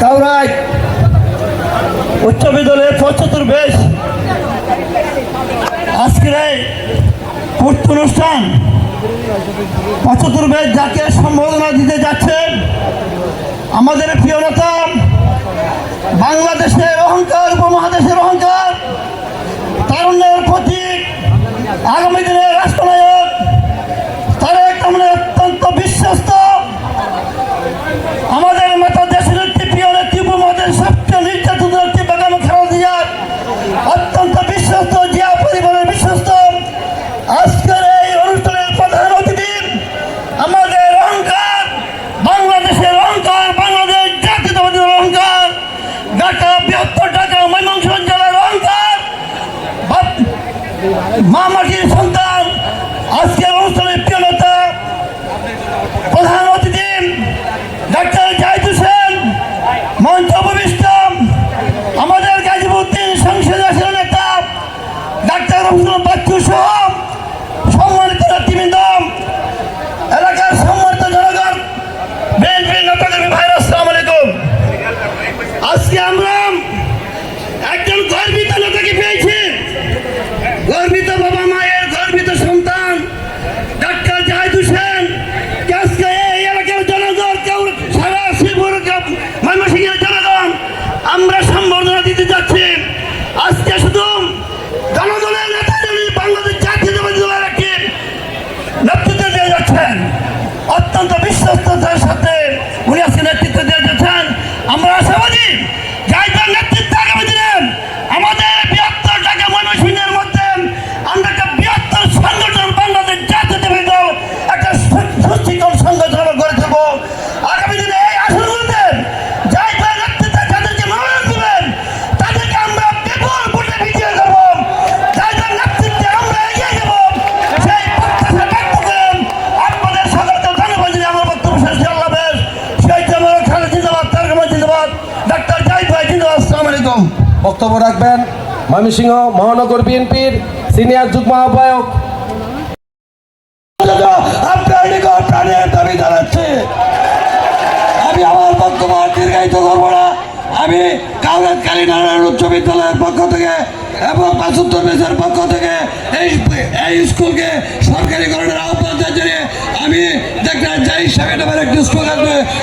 কাউরাই উচ্চ বিদ্যালয়ের পঁচাত্তর বেশ। আজকের এই পূর্ত অনুষ্ঠান পঁচাত্তর বেশ যাকে সম্বোধনা দিতে যাচ্ছেন আমাদের প্রিয় নেতা, বাংলাদেশের অহংকার ময়মনসিংহ মহানগর বিএনপির সিনিয়র যুগ্ম আহ্বায়ক। দাবি আমি আমার বক্তব্য আমি পক্ষ থেকে পক্ষ থেকে এই স্কুলকে আমি যাই স্কুল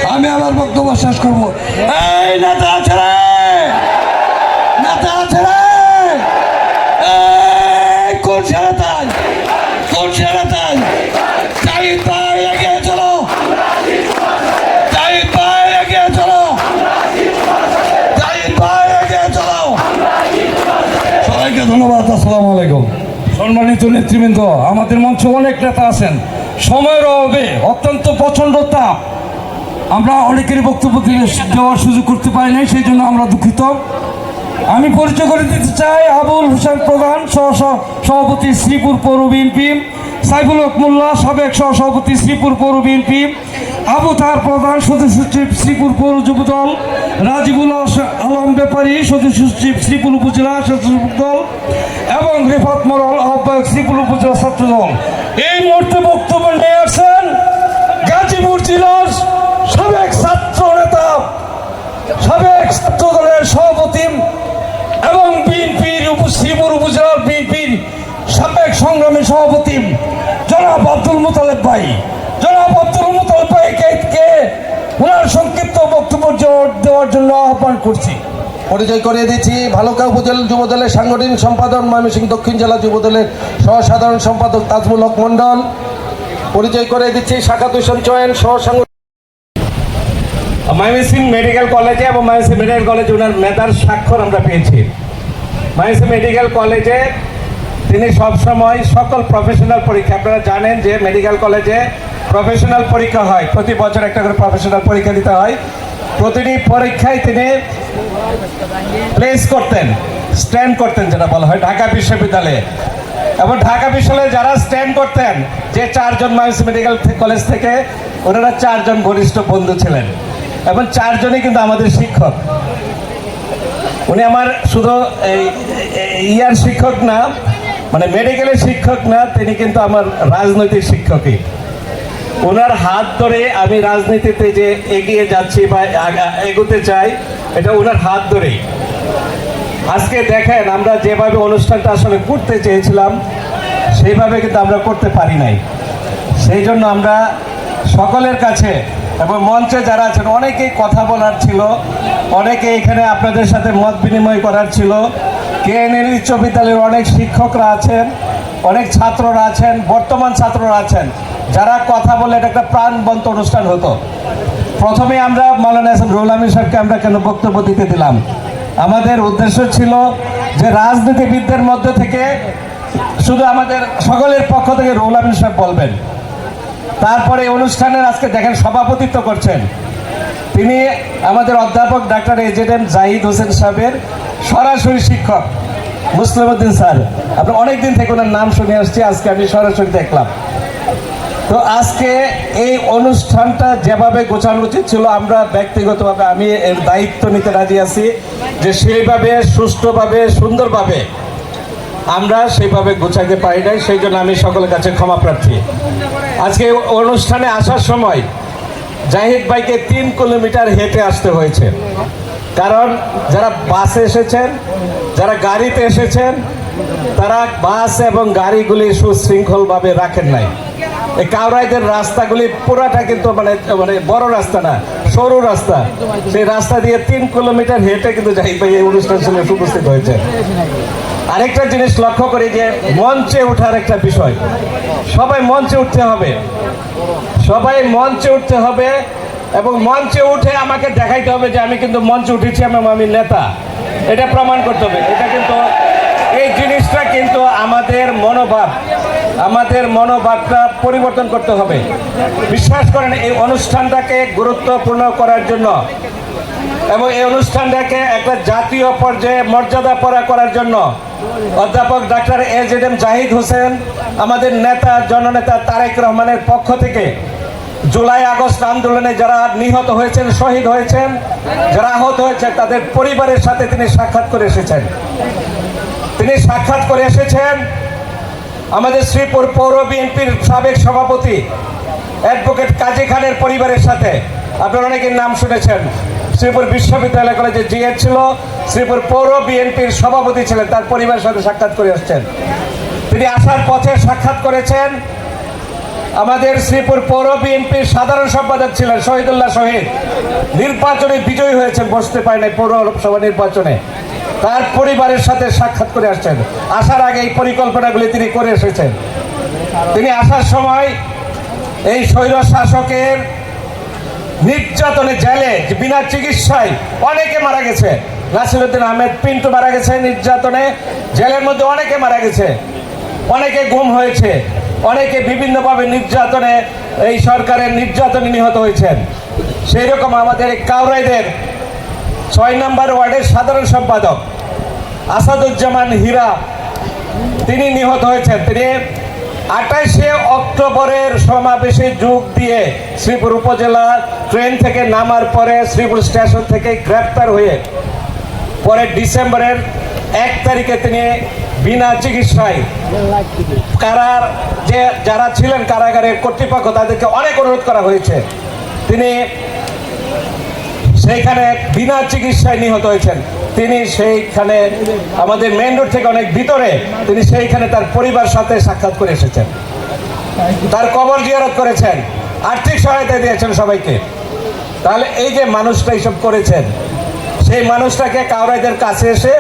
আমি আমার বক্তব্য শেষ করব। এই নেতা রে! নেতা রে এই কোন সেরা তাই কোন সেরা তাই তাই তাই এগিয়ে চলো তাই তাই এগিয়ে চলো তাই তাই এগিয়ে চলো সবাইকে ধন্যবাদ, আসসালামু আলাইকুম। সম্মানিত নেতৃবৃন্দ, আমাদের মঞ্চে অনেক নেতা আছেন। সময়ের অভাবে অত্যন্ত প্রচণ্ড তাপ। আমরা অনেকেরই বক্তব্য দেওয়ার সুযোগ করতে পারি নাই, সেই জন্য আমরা দুঃখিত। আমি পরিচয় করে দিতে চাই আবুল হোসেন প্রধান সহ সভাপতি শ্রীপুর পৌর বিএনপি, সাইফুল হক মোল্লা, সাবেক সহ সভাপতি শ্রীপুর পৌর বিএনপি আবু তার প্রধান সদস্য সচিব শ্রীপুর পৌর যুবদল, রাজিবুল আস- আলম ব্যাপারী সদস্য সচিব শ্রীপুর উপজেলা সদস্য দল এবং রেফাত মরল আহ্বায়ক শ্রীপুর উপজেলা ছাত্র দল। এই মুহূর্তে বক্তব্য নিয়ে আসছেন গাজীপুর জেলার সাবেক ছাত্র নেতা, সাবেক ছাত্র দলের সভাপতি এবং বিএনপির শ্রীপুর উপজেলার বিএনপির সাবেক সংগ্রামী সভাপতি জনাব আব্দুল মোতালেব ভাই জনাব আব্দুল মোতালেব ভাইকে কে ওনার সংক্ষিপ্ত বক্তব্য দেওয়ার- দেওয়ার জন্য আহ্বান করছি। পরিচয় করিয়ে দিচ্ছি ভালুকা উপজেলা যুবদলের সাংগঠনিক সম্পাদক ময়মনসিংহ দক্ষিণ জেলা যুবদলের সহসাধারণ সম্পাদক তাজমুল হক মন্ডল পরিচয় করিয়ে দিচ্ছি শাখাত হোসেন চয়ন সহ সাংগঠনিক ময়মনসিং মেডিকেল কলেজে এবং ময়মনসিং মেডিকেল কলেজে ওনার মেধার স্বাক্ষর আমরা পেয়েছি। ময়মনসিং মেডিকেল কলেজে তিনি সবসময় সকল প্রফেশনাল পরীক্ষা আপনারা জানেন যে মেডিকেল কলেজে প্রফেশনাল পরীক্ষা হয়। প্রতি বছর একটা করে প্রফেশনাল পরীক্ষা দিতে হয়। প্রতিটি পরীক্ষায় তিনি প্লেস করতেন স্ট্যান্ড করতেন যেটা বলা হয় ঢাকা বিশ্ববিদ্যালয়ে। এবং ঢাকা বিশ্ববিদ্যালয়ে যারা স্ট্যান্ড করতেন, যে চারজন মানুষ মেডিকেল কলেজ থেকে, ওনারা চারজন ঘনিষ্ঠ বন্ধু ছিলেন। এবং চারজনই কিন্তু আমাদের শিক্ষক। উনি আমার শুধু এই ইয়ার শিক্ষক না মানে মেডিকেলের শিক্ষক না, তিনি কিন্তু আমার রাজনৈতিক শিক্ষকই। ওনার হাত ধরে আমি রাজনীতিতে যে এগিয়ে যাচ্ছি বা এগোতে চাই, এটা ওনার হাত ধরেই। আজকে দেখেন, আমরা যেভাবে অনুষ্ঠানটা আসলে করতে চেয়েছিলাম সেইভাবে কিন্তু আমরা করতে পারি নাই। সেই জন্য আমরা সকলের কাছে এবং মঞ্চে যারা আছেন, অনেকেই কথা বলার ছিল অনেকে এখানে আপনাদের সাথে মত বিনিময় করার ছিল। কে কেএনএল উচ্চ বিদ্যালয়ের অনেক শিক্ষকরা আছেন অনেক ছাত্ররা আছেন, বর্তমান ছাত্ররা আছেন, যারা কথা বলে এটা একটা প্রাণবন্ত অনুষ্ঠান হতো। প্রথমে আমরা মৌলানা হাসান রুহুল আমিন সাহেবকে আমরা কেন বক্তব্য দিতে দিলাম? আমাদের উদ্দেশ্য ছিল যে রাজনীতিবিদদের মধ্যে থেকে শুধু আমাদের সকলের পক্ষ থেকে রুহুল আমিন সাহেব বলবেন। তারপরে অনুষ্ঠানের আজকে দেখেন সভাপতিত্ব করছেন। তিনি আমাদের অধ্যাপক doctor A Z M Zahid Hossain সাহেবের সরাসরি শিক্ষক। মুসলিম উদ্দিন স্যার, আপনি অনেক দিন থেকে ওনার নাম শুনে আসছি, আজকে আমি সরাসরি দেখলাম। তো আজকে এই অনুষ্ঠানটা যেভাবে গোছানো উচিত ছিল, আমরা ব্যক্তিগতভাবে আমি এর দায়িত্ব নিতে রাজি আছি যে সেইভাবে, সুষ্ঠুভাবে, সুন্দরভাবে আমরা সেইভাবে গোছাইতে পারি নাই, সেই জন্য আমি সকলের কাছে ক্ষমা প্রার্থী। আজকে অনুষ্ঠানে আসার সময় জাহিদ ভাইকে তিন কিলোমিটার হেঁটে আসতে হয়েছে। কারণ যারা বাসে এসেছেন, যারা গাড়িতে এসেছেন, তারা বাস এবং গাড়িগুলি সুশৃঙ্খলভাবে রাখেন নাই। এই কাউরাইদের রাস্তাগুলি পুরাটা কিন্তু মানে মানে বড় রাস্তা না, সরু রাস্তা। সেই রাস্তা দিয়ে তিন কিলোমিটার হেঁটে কিন্তু জাহিদ ভাই এই অনুষ্ঠান শুনে উপস্থিত হয়েছে আরেকটা জিনিস লক্ষ্য করি যে, মঞ্চে ওঠার একটা বিষয়। সবাই মঞ্চে উঠতে হবে। সবাই মঞ্চে উঠতে হবে এবং মঞ্চে উঠে আমাকে দেখাইতে হবে যে আমি কিন্তু মঞ্চে উঠেছি এবং আমি নেতা। এটা প্রমাণ করতে হবে। এটা কিন্তু এই জিনিসটা কিন্তু আমাদের মনোভাব, আমাদের মনোভাবটা পরিবর্তন করতে হবে। বিশ্বাস করেন, এই অনুষ্ঠানটাকে গুরুত্বপূর্ণ করার জন্য এবং এই অনুষ্ঠানটাকে একটা জাতীয় পর্যায়ে মর্যাদা পরা করার জন্য অধ্যাপক doctor A Z M Zahid Hossain, আমাদের নেতা, জননেতা তারেক রহমানের পক্ষ থেকে জুলাই আগস্ট আন্দোলনে যারা নিহত হয়েছেন, শহীদ হয়েছেন, যারা আহত হয়েছেন, তাদের পরিবারের সাথে তিনি সাক্ষাৎ করে এসেছেন। তিনি সাক্ষাৎ করে এসেছেন আমাদের শ্রীপুর পৌর বিএনপির সাবেক সভাপতি অ্যাডভোকেট কাজী খানের পরিবারের সাথে। আপনারা অনেকের নাম শুনেছেন। শ্রীপুর বিশ্ববিদ্যালয় কলেজে জিএড ছিল, শ্রীপুর পৌর বিএনপির সভাপতি ছিলেন, তার পরিবারের সাথে সাক্ষাৎ করে আসছেন। তিনি আসার পথে সাক্ষাৎ করেছেন আমাদের শ্রীপুর পৌর বিএনপির সাধারণ সম্পাদক ছিলেন শহীদুল্লাহ শহীদ। নির্বাচনে বিজয়ী হয়েছেন, বসতে নাই পৌরসভা নির্বাচনে। তার পরিবারের সাথে সাক্ষাৎ করে আসছেন। আসার আগে এই পরিকল্পনাগুলি তিনি করে এসেছেন। তিনি আসার সময় এই স্বৈর শাসকের নির্যাতনে জেলে বিনা চিকিৎসায় অনেকে মারা গেছে। নাসিরুদ্দিন আহমেদ পিন্টু মারা গেছে নির্যাতনে। জেলের মধ্যে অনেকে মারা গেছে। অনেকে গুম হয়েছে। অনেকে বিভিন্নভাবে নির্যাতনে এই সরকারের নির্যাতনে নিহত হয়েছেন। সেই রকম আমাদের কাউরাইদের ছয় নম্বর ওয়ার্ডের সাধারণ সম্পাদক আসাদুজ্জামান হীরা, তিনি নিহত হয়েছেন। তিনি আঠাশে অক্টোবরের সমাবেশে যোগ দিয়ে শ্রীপুর উপজেলা ট্রেন থেকে নামার পরে শ্রীপুর স্টেশন থেকে গ্রেপ্তার হয়ে পরে ডিসেম্বরের এক তারিখে তিনি বিনা চিকিৎসায় কারার যে যারা ছিলেন কারাগারের কর্তৃপক্ষ, তাদেরকে অনেক অনুরোধ করা হয়েছে। তিনি সেইখানে বিনা চিকিৎসায় নিহত হয়েছেন। তিনি সেইখানে আমাদের মেন রোড থেকে অনেক ভিতরে তিনি সেইখানে তার পরিবার সাথে সাক্ষাৎ করে এসেছেন। তার কবর জিয়ারত করেছেন। আর্থিক সহায়তা দিয়েছেন সবাইকে। তাহলে এই যে মানুষটা এইসব করেছেন, সেই মানুষটাকে কাউরাইদের কাছে এসে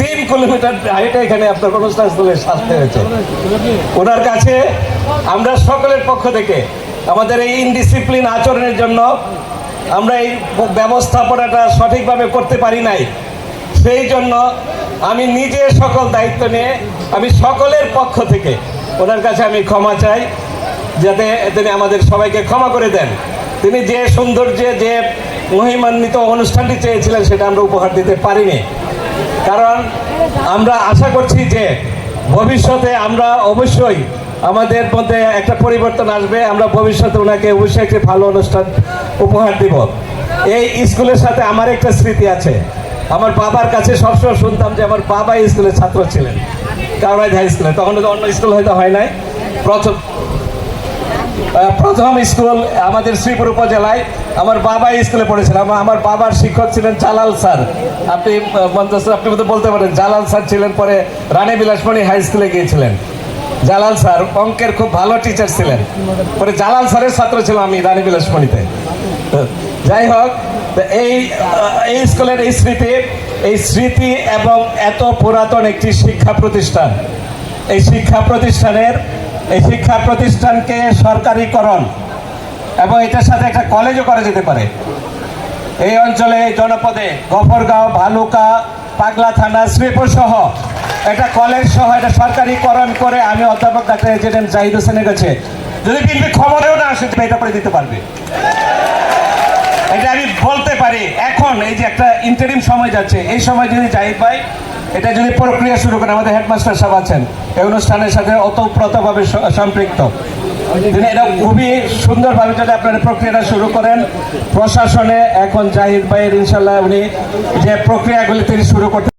তিন কিলোমিটার হাইটে এখানে আপনার অনুষ্ঠান স্থলে আসতে হয়েছে। ওনার কাছে আমরা সকলের পক্ষ থেকে আমাদের এই ইনডিসিপ্লিন আচরণের জন্য আমরা এই ব্যবস্থাপনাটা সঠিকভাবে করতে পারি নাই। সেই জন্য আমি নিজে সকল দায়িত্ব নিয়ে আমি সকলের পক্ষ থেকে ওনার কাছে আমি ক্ষমা চাই, যাতে তিনি আমাদের সবাইকে ক্ষমা করে দেন। তিনি যে সৌন্দর্যে, যে মহিমান্বিত অনুষ্ঠানটি চেয়েছিলেন, সেটা আমরা উপহার দিতে পারিনি। কারণ আমরা আশা করছি যে ভবিষ্যতে আমরা অবশ্যই আমাদের মধ্যে একটা পরিবর্তন আসবে। আমরা ভবিষ্যতে ওনাকে অবশ্যই একটি ভালো অনুষ্ঠান উপহার দিব। এই স্কুলের সাথে আমার একটা স্মৃতি আছে। আমার বাবার কাছে সবসময় শুনতাম যে আমার বাবা স্কুলের ছাত্র ছিলেন কাউরাইদ হাই স্কুলে। তখন অন্য স্কুল হয়তো হয় নাই। প্রথম প্রথম স্কুল আমাদের শ্রীপুর উপজেলায় আমার বাবা স্কুলে পড়েছিলেন আমার- বাবার শিক্ষক ছিলেন জালাল স্যার। আপনি আপনি বলতে পারেন, জালাল স্যার ছিলেন পরে রানী বিলাসমণি হাই স্কুলে গিয়েছিলেন। জালাল স্যার অঙ্কের খুব ভালো টিচার ছিলেন। পরে জালাল স্যারের ছাত্র ছিলাম আমি রানী বিলাসমণিতে। যাই হোক এই এই স্কুলের এই স্মৃতি এই স্মৃতি এবং এত পুরাতন একটি শিক্ষা প্রতিষ্ঠান এই শিক্ষা প্রতিষ্ঠানের, এই শিক্ষা প্রতিষ্ঠানকে সরকারিকরণ এবং এটার সাথে একটা কলেজও করা যেতে পারে। এই অঞ্চলে জনপদে গফরগাঁও, ভালুকা, পাগলা থানা, শ্রীপুর সহ একটা কলেজ সহ এটা সরকারিকরণ করে আমি অধ্যাপক ডাক্তার এম জাহিদ হোসেনের কাছে যদি বিএনপি খবরেও না আসে এটা করে দিতে পারবে। এটা আমি বলতে পারি, এখন এই যে একটা ইন্টারিম সময় যাচ্ছে, এই সময় যদি জাহিদ ভাই এটা যদি প্রক্রিয়া শুরু করেন, আমাদের হেডমাস্টার সাহেব আছেন, এই অনুষ্ঠানের সাথে অতপ্রতভাবে সম্পৃক্ত। তিনি এটা খুবই সুন্দরভাবে যদি আপনারা প্রক্রিয়াটা শুরু করেন, প্রশাসনে এখন জাহিদ ভাইয়ের ইনশাল্লাহ উনি যে প্রক্রিয়াগুলি তিনি শুরু করতে